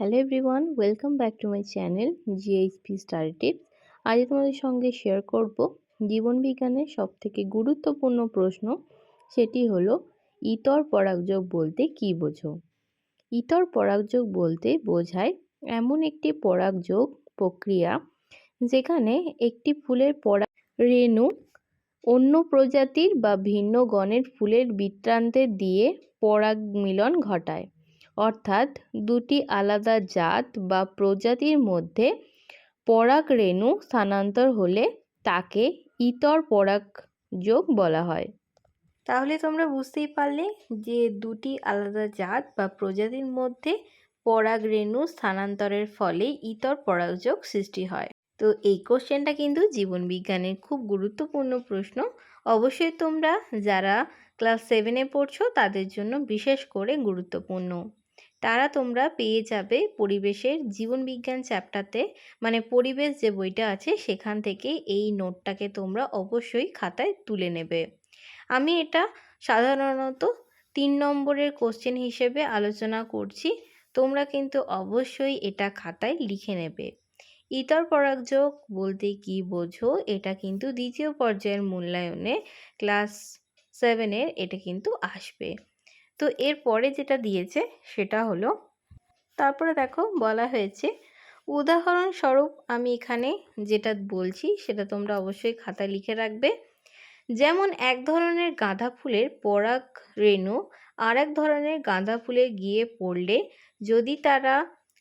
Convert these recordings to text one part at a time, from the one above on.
Hello everyone welcome back to my channel GHP study tips আজ তোমাদের সঙ্গে share করব জীবন বিজ্ঞানের সবথেকে গুরুত্বপূর্ণ প্রশ্ন, সেটি হলো, ইতর পরাগযোগ বলতে কি বোঝো? ইতর পরাগযোগ বলতে বোঝায় এমন একটি পরাগযোগ প্রক্রিয়া, যেখানে একটি ফুলের পরাগ রেণু অন্য প্রজাতির বা ভিন্ন গণের ফুলের বৃত্তান্তে দিয়ে পরাগ মিলন ঘটায়। অর্থাৎ দুটি আলাদা জাত বা প্রজাতির মধ্যে পরাগ রেণু স্থানান্তর হলে তাকে ইতর পরাগ যোগ বলা হয়। তাহলে তোমরা বুঝতেই পারলে যে দুটি আলাদা জাত বা প্রজাতির মধ্যে পরাগ রেণু স্থানান্তরের ফলে ইতর পরাগযোগ সৃষ্টি হয়। তো এই কোশ্চেনটা কিন্তু জীবন বিজ্ঞানের খুব গুরুত্বপূর্ণ প্রশ্ন। অবশ্যই তোমরা যারা ক্লাস সেভেনে পড়ছো তাদের জন্য বিশেষ করে গুরুত্বপূর্ণ। তারা তোমরা পেয়ে যাবে পরিবেশের জীবন বিজ্ঞান চ্যাপ্টারতে মানে পরিবেশ যে বইটা আছে, সেখান থেকে এই নোটটাকে তোমরা অবশ্যই খাতায় তুলে নেবে। আমি এটা সাধারণত তিন নম্বরের কোশ্চেন হিসেবে আলোচনা করছি। তোমরা কিন্তু অবশ্যই এটা খাতায় লিখে নেবে। ইতর পরাগযোগ বলতে কি বোঝো? এটা কিন্তু দ্বিতীয় পর্যায়ের মূল্যায়নে ক্লাস সেভেনের এটা কিন্তু আসবে। তো এর পরে যেটা দিয়েছে সেটা হলো, তারপরে দেখো বলা হয়েছে, উদাহরণস্বরূপ আমি এখানে যেটা বলছি সেটা তোমরা অবশ্যই খাতায় লিখে রাখবে। যেমন এক ধরনের গাঁদা ফুলের পরাগ রেণু আর এক ধরনের গাঁদা ফুলে গিয়ে পড়লে যদি তারা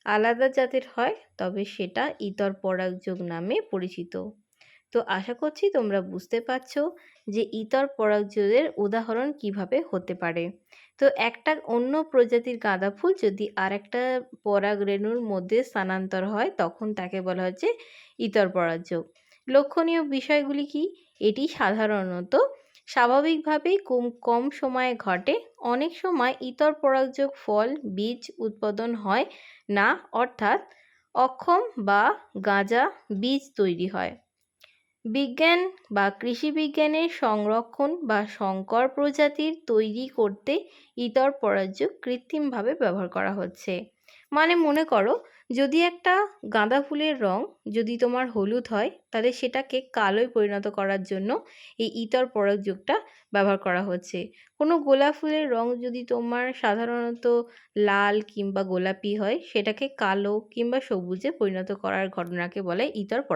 আলাদা জাতের হয় তবে সেটা ইতর পরাগযোগ নামে পরিচিত। তো আশা করছি তোমরা বুঝতে পারছ যে ইতর পরাগযোগের উদাহরণ কীভাবে হতে পারে। তো একটা অন্য প্রজাতির গাঁদা ফুল যদি আর একটা পরাগ রেণুর মধ্যে স্থানান্তর হয়, তখন তাকে বলা হচ্ছে ইতর পরাগযোগ লক্ষণীয় বিষয়গুলি কি? এটি সাধারণত স্বাভাবিকভাবেই কম কম সময়ে ঘটে। অনেক সময় ইতর পরাগযোগ ফল, বীজ উৎপাদন হয় না, অর্থাৎ অক্ষম বা গাঁজা বীজ তৈরি হয়। বিজ্ঞান বা কৃষি বিজ্ঞানের সংরক্ষণ বা সংকর প্রজাতির তৈরি করতে ইতর পরাগযোগ কৃত্রিমভাবে ব্যবহার করা হচ্ছে। মানে মনে করো, যদি একটা গাঁদা ফুলের রং যদি তোমার হলুদ হয়, তাহলে সেটাকে কালোয় পরিণত করার জন্য এই ইতর পরাগযোগটা ব্যবহার করা হচ্ছে। কোনো গোলাপ ফুলের রং যদি তোমার সাধারণত লাল কিংবা গোলাপি হয়, সেটাকে কালো কিংবা সবুজে পরিণত করার ঘটনাকে বলে ইতর পরাগ